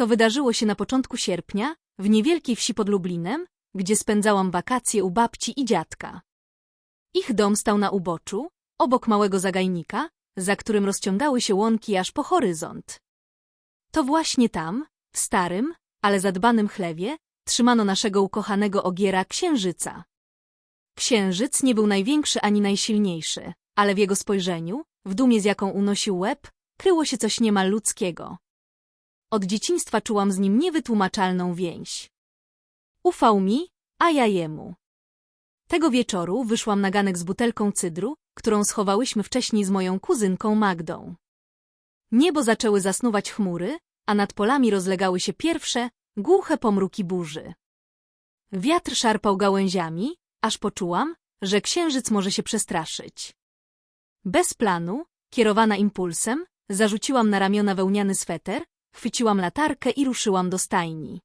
To wydarzyło się na początku sierpnia, w niewielkiej wsi pod Lublinem, gdzie spędzałam wakacje u babci i dziadka. Ich dom stał na uboczu, obok małego zagajnika, za którym rozciągały się łąki aż po horyzont. To właśnie tam, w starym, ale zadbanym chlewie, trzymano naszego ukochanego ogiera księżyca. Księżyc nie był największy ani najsilniejszy, ale w jego spojrzeniu, w dumie z jaką unosił łeb, kryło się coś niemal ludzkiego. Od dzieciństwa czułam z nim niewytłumaczalną więź. Ufał mi, a ja jemu. Tego wieczoru wyszłam na ganek z butelką cydru, którą schowałyśmy wcześniej z moją kuzynką Magdą. Niebo zaczęły zasnuwać chmury, a nad polami rozlegały się pierwsze, głuche pomruki burzy. Wiatr szarpał gałęziami, aż poczułam, że księżyc może się przestraszyć. Bez planu, kierowana impulsem, zarzuciłam na ramiona wełniany sweter, chwyciłam latarkę i ruszyłam do stajni.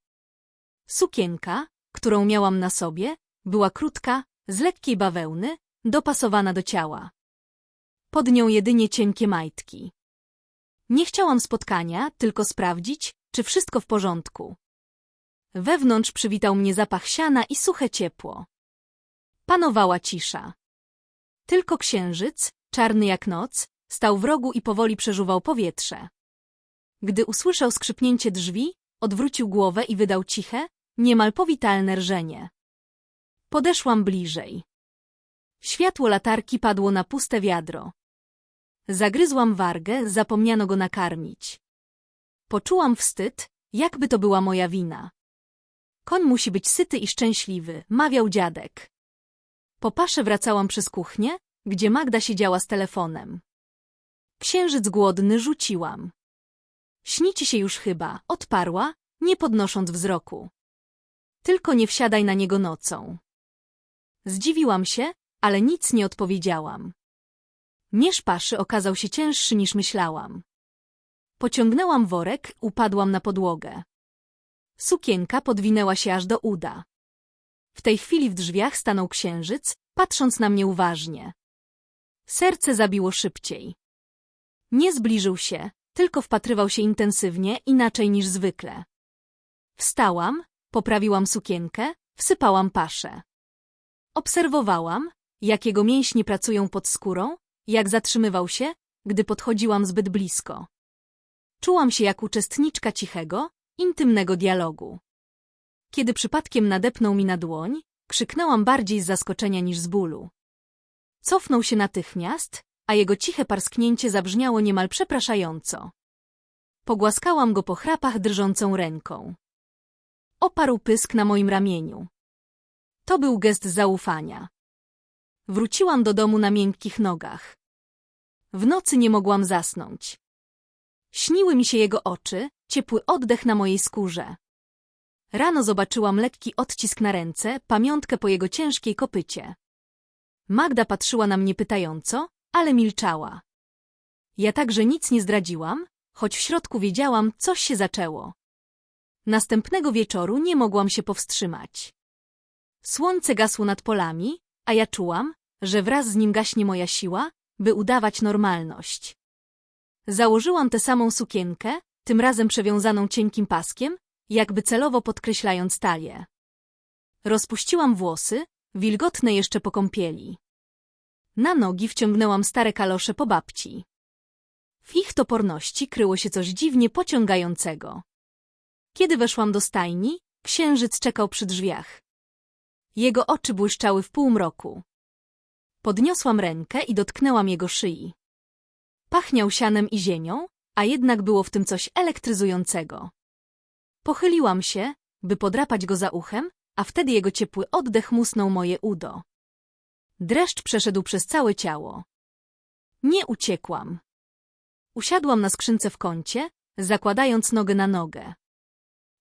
Sukienka, którą miałam na sobie, była krótka, z lekkiej bawełny, dopasowana do ciała. Pod nią jedynie cienkie majtki. Nie chciałam spotkania, tylko sprawdzić, czy wszystko w porządku. Wewnątrz przywitał mnie zapach siana i suche ciepło. Panowała cisza. Tylko księżyc, czarny jak noc, stał w rogu i powoli przeżuwał powietrze. Gdy usłyszał skrzypnięcie drzwi, odwrócił głowę i wydał ciche, niemal powitalne rżenie. Podeszłam bliżej. Światło latarki padło na puste wiadro. Zagryzłam wargę, zapomniano go nakarmić. Poczułam wstyd, jakby to była moja wina. Koń musi być syty i szczęśliwy, mawiał dziadek. Po pasze wracałam przez kuchnię, gdzie Magda siedziała z telefonem. Księżyc głodny rzuciłam. Śni ci się już chyba, odparła, nie podnosząc wzroku. Tylko nie wsiadaj na niego nocą. Zdziwiłam się, ale nic nie odpowiedziałam. Mierz paszy okazał się cięższy niż myślałam. Pociągnęłam worek, upadłam na podłogę. Sukienka podwinęła się aż do uda. W tej chwili w drzwiach stanął księżyc, patrząc na mnie uważnie. Serce zabiło szybciej. Nie zbliżył się, tylko wpatrywał się intensywnie, inaczej niż zwykle. Wstałam, poprawiłam sukienkę, wsypałam paszę. Obserwowałam, jak jego mięśnie pracują pod skórą, jak zatrzymywał się, gdy podchodziłam zbyt blisko. Czułam się jak uczestniczka cichego, intymnego dialogu. Kiedy przypadkiem nadepnął mi na dłoń, krzyknęłam bardziej z zaskoczenia niż z bólu. Cofnął się natychmiast, a jego ciche parsknięcie zabrzmiało niemal przepraszająco. Pogłaskałam go po chrapach drżącą ręką. Oparł pysk na moim ramieniu. To był gest zaufania. Wróciłam do domu na miękkich nogach. W nocy nie mogłam zasnąć. Śniły mi się jego oczy, ciepły oddech na mojej skórze. Rano zobaczyłam lekki odcisk na ręce, pamiątkę po jego ciężkiej kopycie. Magda patrzyła na mnie pytająco, ale milczała. Ja także nic nie zdradziłam, choć w środku wiedziałam, coś się zaczęło. Następnego wieczoru nie mogłam się powstrzymać. Słońce gasło nad polami, a ja czułam, że wraz z nim gaśnie moja siła, by udawać normalność. Założyłam tę samą sukienkę, tym razem przewiązaną cienkim paskiem, jakby celowo podkreślając talię. Rozpuściłam włosy, wilgotne jeszcze po kąpieli. Na nogi wciągnęłam stare kalosze po babci. W ich toporności kryło się coś dziwnie pociągającego. Kiedy weszłam do stajni, księżyc czekał przy drzwiach. Jego oczy błyszczały w półmroku. Podniosłam rękę i dotknęłam jego szyi. Pachniał sianem i ziemią, a jednak było w tym coś elektryzującego. Pochyliłam się, by podrapać go za uchem, a wtedy jego ciepły oddech musnął moje udo. Dreszcz przeszedł przez całe ciało. Nie uciekłam. Usiadłam na skrzynce w kącie, zakładając nogę na nogę.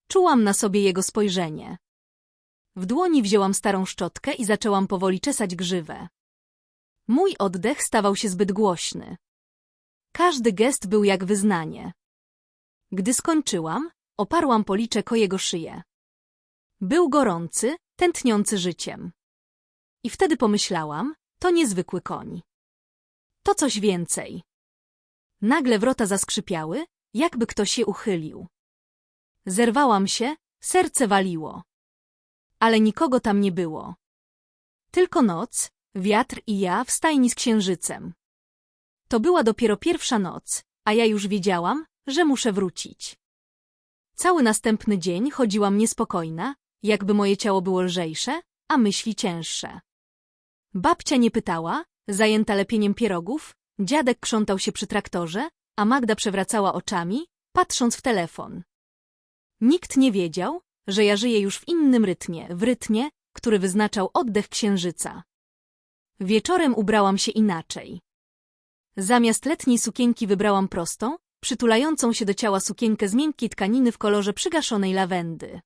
Czułam na sobie jego spojrzenie. W dłoni wzięłam starą szczotkę i zaczęłam powoli czesać grzywę. Mój oddech stawał się zbyt głośny. Każdy gest był jak wyznanie. Gdy skończyłam, oparłam policzek o jego szyję. Był gorący, tętniący życiem. I wtedy pomyślałam, to niezwykły koń. To coś więcej. Nagle wrota zaskrzypiały, jakby ktoś je uchylił. Zerwałam się, serce waliło. Ale nikogo tam nie było. Tylko noc, wiatr i ja w stajni z księżycem. To była dopiero pierwsza noc, a ja już wiedziałam, że muszę wrócić. Cały następny dzień chodziłam niespokojna, jakby moje ciało było lżejsze, a myśli cięższe. Babcia nie pytała, zajęta lepieniem pierogów, dziadek krzątał się przy traktorze, a Magda przewracała oczami, patrząc w telefon. Nikt nie wiedział, że ja żyję już w innym rytmie, w rytmie, który wyznaczał oddech księżyca. Wieczorem ubrałam się inaczej. Zamiast letniej sukienki wybrałam prostą, przytulającą się do ciała sukienkę z miękkiej tkaniny w kolorze przygaszonej lawendy.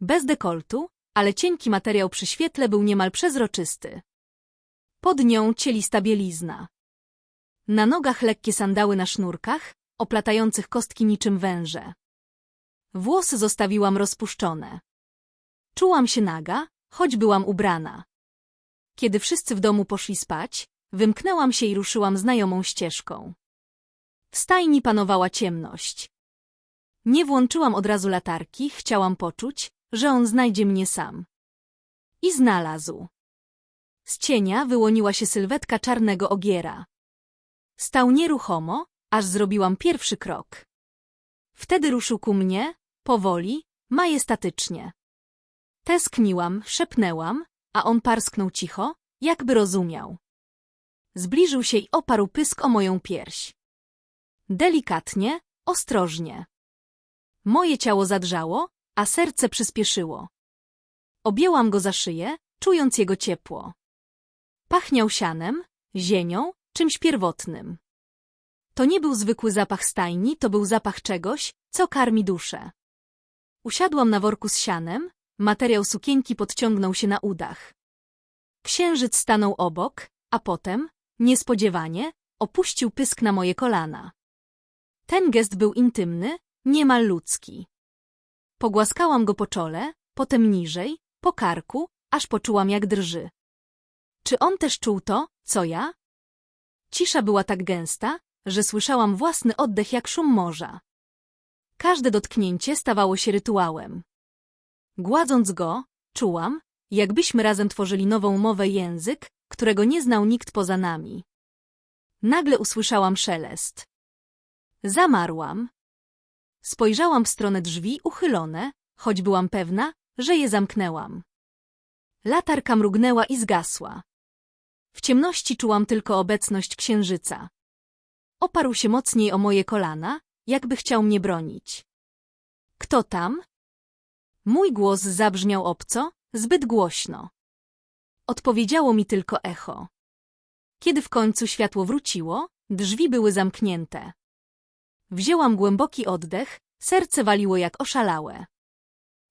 Bez dekoltu, ale cienki materiał przy świetle był niemal przezroczysty. Pod nią cielista bielizna. Na nogach lekkie sandały na sznurkach, oplatających kostki niczym węże. Włosy zostawiłam rozpuszczone. Czułam się naga, choć byłam ubrana. Kiedy wszyscy w domu poszli spać, wymknęłam się i ruszyłam znajomą ścieżką. W stajni panowała ciemność. Nie włączyłam od razu latarki, chciałam poczuć, że on znajdzie mnie sam. I znalazł. Z cienia wyłoniła się sylwetka czarnego ogiera. Stał nieruchomo, aż zrobiłam pierwszy krok. Wtedy ruszył ku mnie, powoli, majestatycznie. Teskniłam, szepnęłam, a on parsknął cicho, jakby rozumiał. Zbliżył się i oparł pysk o moją pierś. Delikatnie, ostrożnie. Moje ciało zadrżało, a serce przyspieszyło. Objęłam go za szyję, czując jego ciepło. Pachniał sianem, ziemią, czymś pierwotnym. To nie był zwykły zapach stajni, to był zapach czegoś, co karmi duszę. Usiadłam na worku z sianem, materiał sukienki podciągnął się na udach. Księżyc stanął obok, a potem, niespodziewanie, opuścił pysk na moje kolana. Ten gest był intymny, niemal ludzki. Pogłaskałam go po czole, potem niżej, po karku, aż poczułam jak drży. Czy on też czuł to, co ja? Cisza była tak gęsta, że słyszałam własny oddech jak szum morza. Każde dotknięcie stawało się rytuałem. Gładząc go, czułam, jakbyśmy razem tworzyli nową mowę język, którego nie znał nikt poza nami. Nagle usłyszałam szelest. Zamarłam. Spojrzałam w stronę drzwi uchylone, choć byłam pewna, że je zamknęłam. Latarka mrugnęła i zgasła. W ciemności czułam tylko obecność księżyca. Oparł się mocniej o moje kolana, jakby chciał mnie bronić. Kto tam? Mój głos zabrzmiał obco, zbyt głośno. Odpowiedziało mi tylko echo. Kiedy w końcu światło wróciło, drzwi były zamknięte. Wzięłam głęboki oddech, serce waliło jak oszalałe.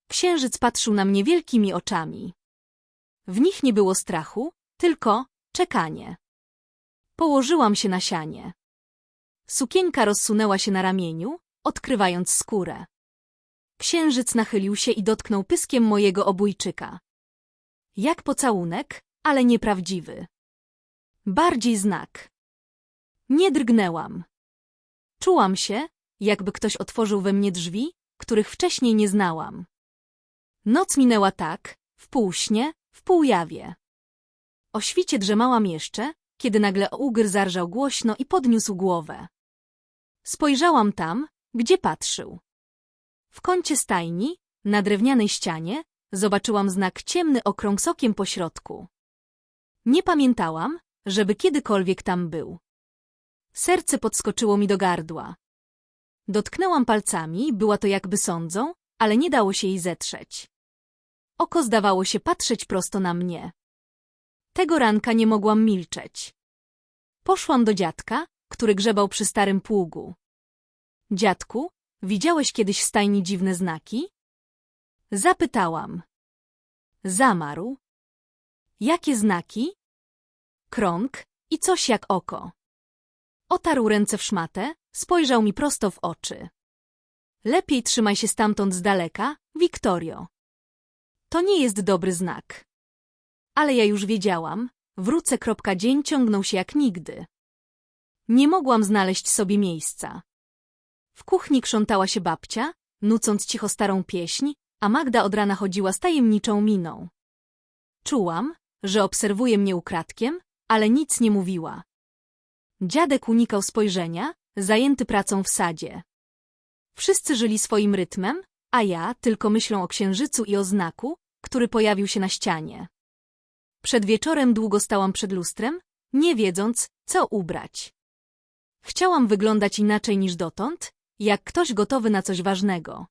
Księżyc patrzył na mnie wielkimi oczami. W nich nie było strachu, tylko czekanie. Położyłam się na sianie. Sukienka rozsunęła się na ramieniu, odkrywając skórę. Księżyc nachylił się i dotknął pyskiem mojego obójczyka. Jak pocałunek, ale nieprawdziwy. Bardziej znak. Nie drgnęłam. Czułam się, jakby ktoś otworzył we mnie drzwi, których wcześniej nie znałam. Noc minęła tak, w półśnie, w półjawie. O świcie drzemałam jeszcze, kiedy nagle Ugr zarżał głośno i podniósł głowę. Spojrzałam tam, gdzie patrzył. W kącie stajni, na drewnianej ścianie, zobaczyłam znak ciemny okrąg sokiem po środku. Nie pamiętałam, żeby kiedykolwiek tam był. Serce podskoczyło mi do gardła. Dotknęłam palcami, była to jakby sądzą, ale nie dało się jej zetrzeć. Oko zdawało się patrzeć prosto na mnie. Tego ranka nie mogłam milczeć. Poszłam do dziadka, który grzebał przy starym pługu. Dziadku, widziałeś kiedyś w stajni dziwne znaki? Zapytałam. Zamarł. Jakie znaki? Krąg i coś jak oko. Otarł ręce w szmatę, spojrzał mi prosto w oczy. Lepiej trzymaj się stamtąd z daleka, Wiktorio. To nie jest dobry znak. Ale ja już wiedziałam, wrócę. Dzień ciągnął się jak nigdy. Nie mogłam znaleźć sobie miejsca. W kuchni krzątała się babcia, nucąc cicho starą pieśń, a Magda od rana chodziła z tajemniczą miną. Czułam, że obserwuje mnie ukradkiem, ale nic nie mówiła. Dziadek unikał spojrzenia, zajęty pracą w sadzie. Wszyscy żyli swoim rytmem, a ja tylko myślą o księżycu i o znaku, który pojawił się na ścianie. Przed wieczorem długo stałam przed lustrem, nie wiedząc, co ubrać. Chciałam wyglądać inaczej niż dotąd, jak ktoś gotowy na coś ważnego.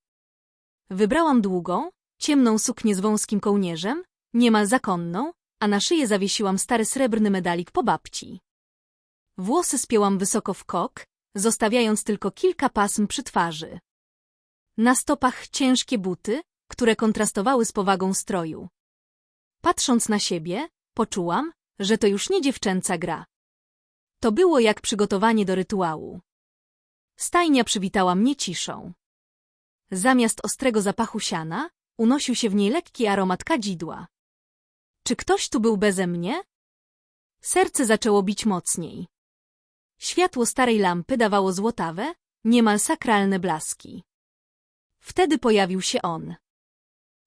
Wybrałam długą, ciemną suknię z wąskim kołnierzem, niemal zakonną, a na szyję zawiesiłam stary srebrny medalik po babci. Włosy spięłam wysoko w kok, zostawiając tylko kilka pasm przy twarzy. Na stopach ciężkie buty, które kontrastowały z powagą stroju. Patrząc na siebie, poczułam, że to już nie dziewczęca gra. To było jak przygotowanie do rytuału. Stajnia przywitała mnie ciszą. Zamiast ostrego zapachu siana, unosił się w niej lekki aromat kadzidła. Czy ktoś tu był beze mnie? Serce zaczęło bić mocniej. Światło starej lampy dawało złotawe, niemal sakralne blaski. Wtedy pojawił się on.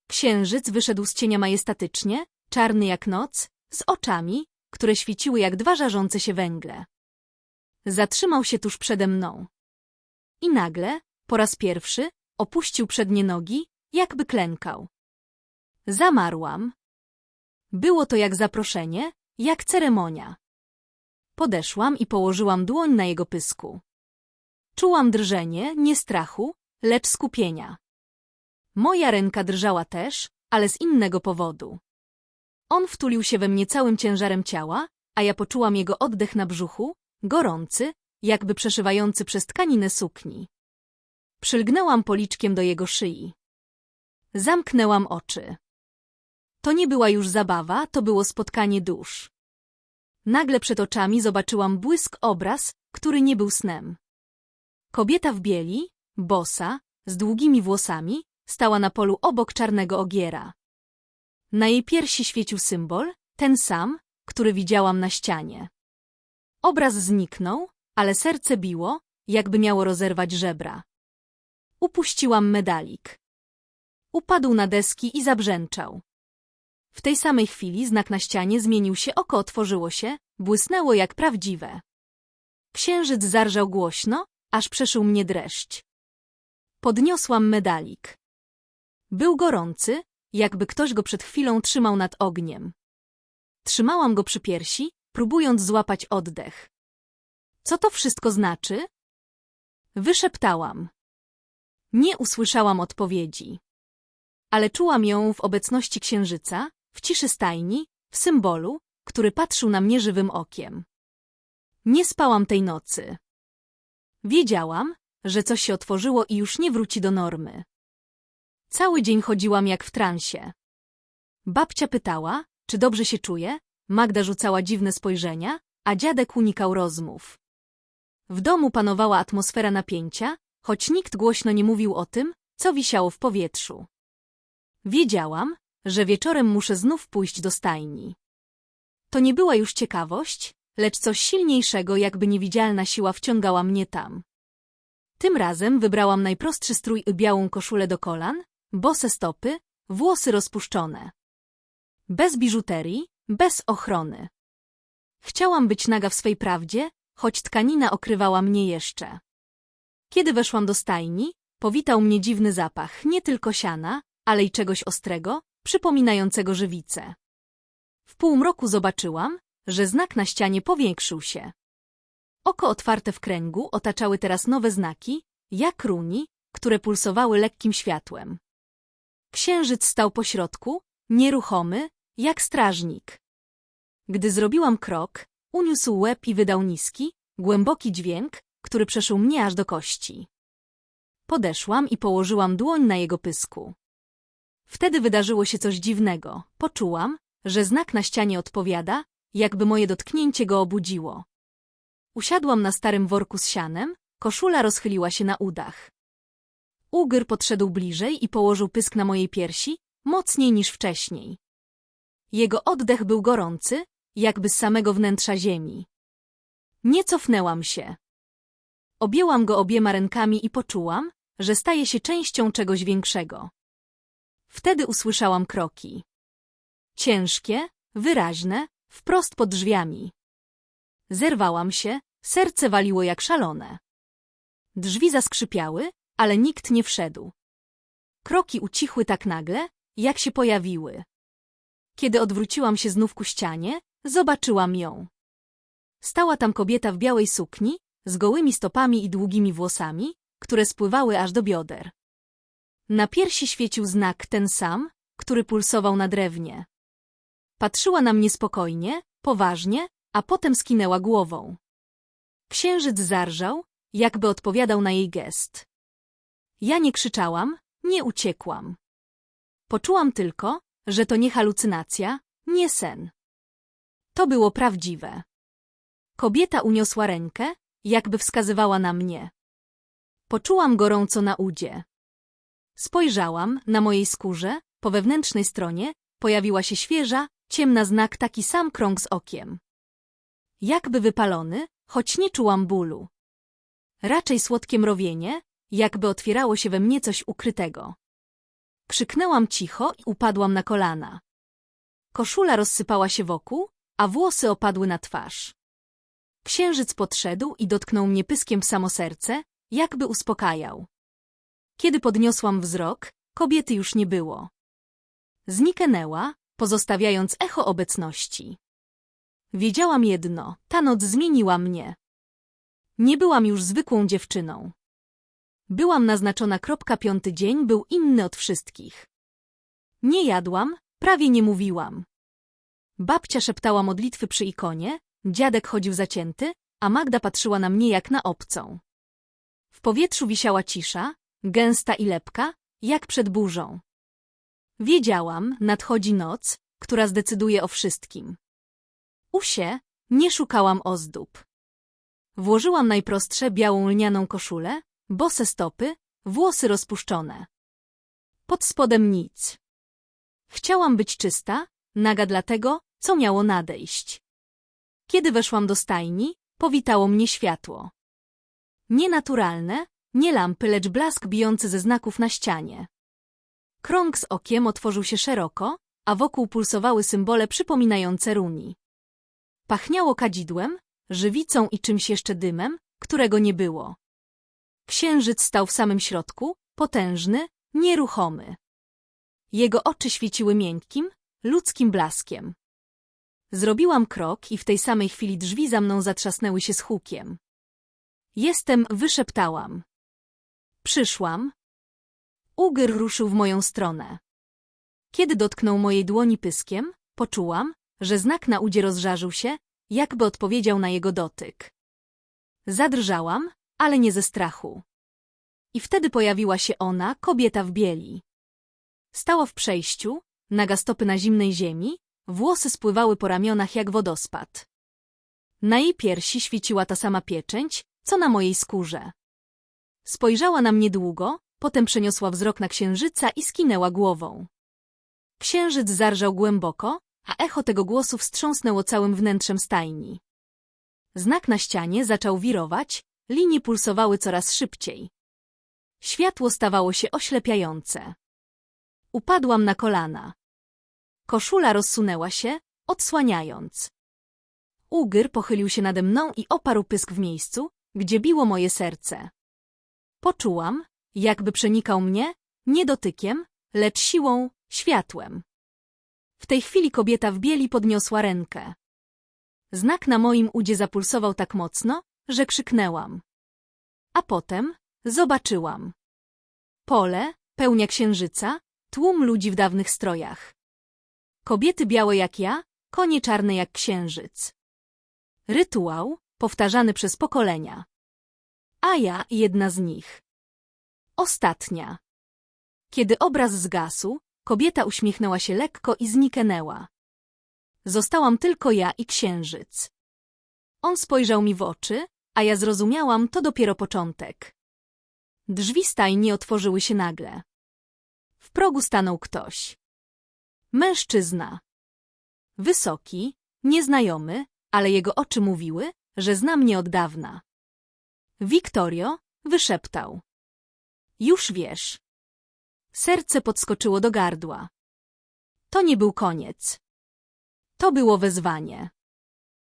Księżyc wyszedł z cienia majestatycznie, czarny jak noc, z oczami, które świeciły jak dwa żarzące się węgle. Zatrzymał się tuż przede mną. I nagle, po raz pierwszy, opuścił przednie nogi, jakby klękał. Zamarłam. Było to jak zaproszenie, jak ceremonia. Podeszłam i położyłam dłoń na jego pysku. Czułam drżenie, nie strachu, lecz skupienia. Moja ręka drżała też, ale z innego powodu. On wtulił się we mnie całym ciężarem ciała, a ja poczułam jego oddech na brzuchu, gorący, jakby przeszywający przez tkaninę sukni. Przylgnęłam policzkiem do jego szyi. Zamknęłam oczy. To nie była już zabawa, to było spotkanie dusz. Nagle przed oczami zobaczyłam błysk obraz, który nie był snem. Kobieta w bieli, bosa, z długimi włosami, stała na polu obok czarnego ogiera. Na jej piersi świecił symbol, ten sam, który widziałam na ścianie. Obraz zniknął, ale serce biło, jakby miało rozerwać żebra. Upuściłam medalik. Upadł na deski i zabrzęczał. W tej samej chwili znak na ścianie zmienił się, oko otworzyło się, błysnęło jak prawdziwe. Księżyc zarżał głośno, aż przeszył mnie dreszcz. Podniosłam medalik. Był gorący, jakby ktoś go przed chwilą trzymał nad ogniem. Trzymałam go przy piersi, próbując złapać oddech. Co to wszystko znaczy? Wyszeptałam. Nie usłyszałam odpowiedzi. Ale czułam ją w obecności księżyca, w ciszy stajni, w symbolu, który patrzył na mnie żywym okiem. Nie spałam tej nocy. Wiedziałam, że coś się otworzyło i już nie wróci do normy. Cały dzień chodziłam jak w transie. Babcia pytała, czy dobrze się czuję, Magda rzucała dziwne spojrzenia, a dziadek unikał rozmów. W domu panowała atmosfera napięcia, choć nikt głośno nie mówił o tym, co wisiało w powietrzu. Wiedziałam, że wieczorem muszę znów pójść do stajni. To nie była już ciekawość, lecz coś silniejszego, jakby niewidzialna siła wciągała mnie tam. Tym razem wybrałam najprostszy strój i białą koszulę do kolan, bose stopy, włosy rozpuszczone. Bez biżuterii, bez ochrony. Chciałam być naga w swej prawdzie, choć tkanina okrywała mnie jeszcze. Kiedy weszłam do stajni, powitał mnie dziwny zapach nie tylko siana, ale i czegoś ostrego, przypominającego żywicę. W półmroku zobaczyłam, że znak na ścianie powiększył się. Oko otwarte w kręgu otaczały teraz nowe znaki, jak runi, które pulsowały lekkim światłem. Księżyc stał pośrodku, nieruchomy, jak strażnik. Gdy zrobiłam krok, uniósł łeb i wydał niski, głęboki dźwięk, który przeszył mnie aż do kości. Podeszłam i położyłam dłoń na jego pysku. Wtedy wydarzyło się coś dziwnego. Poczułam, że znak na ścianie odpowiada, jakby moje dotknięcie go obudziło. Usiadłam na starym worku z sianem, koszula rozchyliła się na udach. Ugr podszedł bliżej i położył pysk na mojej piersi, mocniej niż wcześniej. Jego oddech był gorący, jakby z samego wnętrza ziemi. Nie cofnęłam się. Objęłam go obiema rękami i poczułam, że staje się częścią czegoś większego. Wtedy usłyszałam kroki. Ciężkie, wyraźne, wprost pod drzwiami. Zerwałam się, serce waliło jak szalone. Drzwi zaskrzypiały, ale nikt nie wszedł. Kroki ucichły tak nagle, jak się pojawiły. Kiedy odwróciłam się znów ku ścianie, zobaczyłam ją. Stała tam kobieta w białej sukni, z gołymi stopami i długimi włosami, które spływały aż do bioder. Na piersi świecił znak ten sam, który pulsował na drewnie. Patrzyła na mnie spokojnie, poważnie, a potem skinęła głową. Księżyc zarżał, jakby odpowiadał na jej gest. Ja nie krzyczałam, nie uciekłam. Poczułam tylko, że to nie halucynacja, nie sen. To było prawdziwe. Kobieta uniosła rękę, jakby wskazywała na mnie. Poczułam gorąco na udzie. Spojrzałam na mojej skórze, po wewnętrznej stronie, pojawiła się świeża, ciemna znak taki sam krąg z okiem. Jakby wypalony, choć nie czułam bólu. Raczej słodkie mrowienie, jakby otwierało się we mnie coś ukrytego. Krzyknęłam cicho i upadłam na kolana. Koszula rozsypała się wokół, a włosy opadły na twarz. Księżyc podszedł i dotknął mnie pyskiem w samo serce, jakby uspokajał. Kiedy podniosłam wzrok, kobiety już nie było. Zniknęła, pozostawiając echo obecności. Wiedziałam jedno, ta noc zmieniła mnie. Nie byłam już zwykłą dziewczyną. Byłam naznaczona. Kropka piąty dzień był inny od wszystkich. Nie jadłam, prawie nie mówiłam. Babcia szeptała modlitwy przy ikonie, dziadek chodził zacięty, a Magda patrzyła na mnie jak na obcą. W powietrzu wisiała cisza, gęsta i lepka, jak przed burzą. Wiedziałam, nadchodzi noc, która zdecyduje o wszystkim. Usie, nie szukałam ozdób. Włożyłam najprostsze białą lnianą koszulę, bose stopy, włosy rozpuszczone. Pod spodem nic. Chciałam być czysta, naga dlatego, co miało nadejść. Kiedy weszłam do stajni, powitało mnie światło. Nienaturalne, nie lampy, lecz blask bijący ze znaków na ścianie. Krąg z okiem otworzył się szeroko, a wokół pulsowały symbole przypominające runi. Pachniało kadzidłem, żywicą i czymś jeszcze dymem, którego nie było. Księżyc stał w samym środku, potężny, nieruchomy. Jego oczy świeciły miękkim, ludzkim blaskiem. Zrobiłam krok i w tej samej chwili drzwi za mną zatrzasnęły się z hukiem. Jestem, wyszeptałam. Przyszłam. Ugyr ruszył w moją stronę. Kiedy dotknął mojej dłoni pyskiem, poczułam, że znak na udzie rozżarzył się, jakby odpowiedział na jego dotyk. Zadrżałam, ale nie ze strachu. I wtedy pojawiła się ona, kobieta w bieli. Stała w przejściu, naga stopy na zimnej ziemi, włosy spływały po ramionach jak wodospad. Na jej piersi świeciła ta sama pieczęć, co na mojej skórze. Spojrzała na mnie długo, potem przeniosła wzrok na księżyca i skinęła głową. Księżyc zarżał głęboko, a echo tego głosu wstrząsnęło całym wnętrzem stajni. Znak na ścianie zaczął wirować, linie pulsowały coraz szybciej. Światło stawało się oślepiające. Upadłam na kolana. Koszula rozsunęła się, odsłaniając. Ugyr pochylił się nade mną i oparł pysk w miejscu, gdzie biło moje serce. Poczułam, jakby przenikał mnie, nie dotykiem, lecz siłą, światłem. W tej chwili kobieta w bieli podniosła rękę. Znak na moim udzie zapulsował tak mocno, że krzyknęłam. A potem zobaczyłam. Pole, pełnia księżyca, tłum ludzi w dawnych strojach. Kobiety białe jak ja, konie czarne jak księżyc. Rytuał, powtarzany przez pokolenia. A ja jedna z nich. Ostatnia. Kiedy obraz zgasł, kobieta uśmiechnęła się lekko i zniknęła. Zostałam tylko ja i księżyc. On spojrzał mi w oczy, a ja zrozumiałam, to dopiero początek. Drzwi stajni otworzyły się nagle. W progu stanął ktoś. Mężczyzna. Wysoki, nieznajomy, ale jego oczy mówiły, że zna mnie od dawna. Wiktorio, wyszeptał. Już wiesz. Serce podskoczyło do gardła. To nie był koniec. To było wezwanie.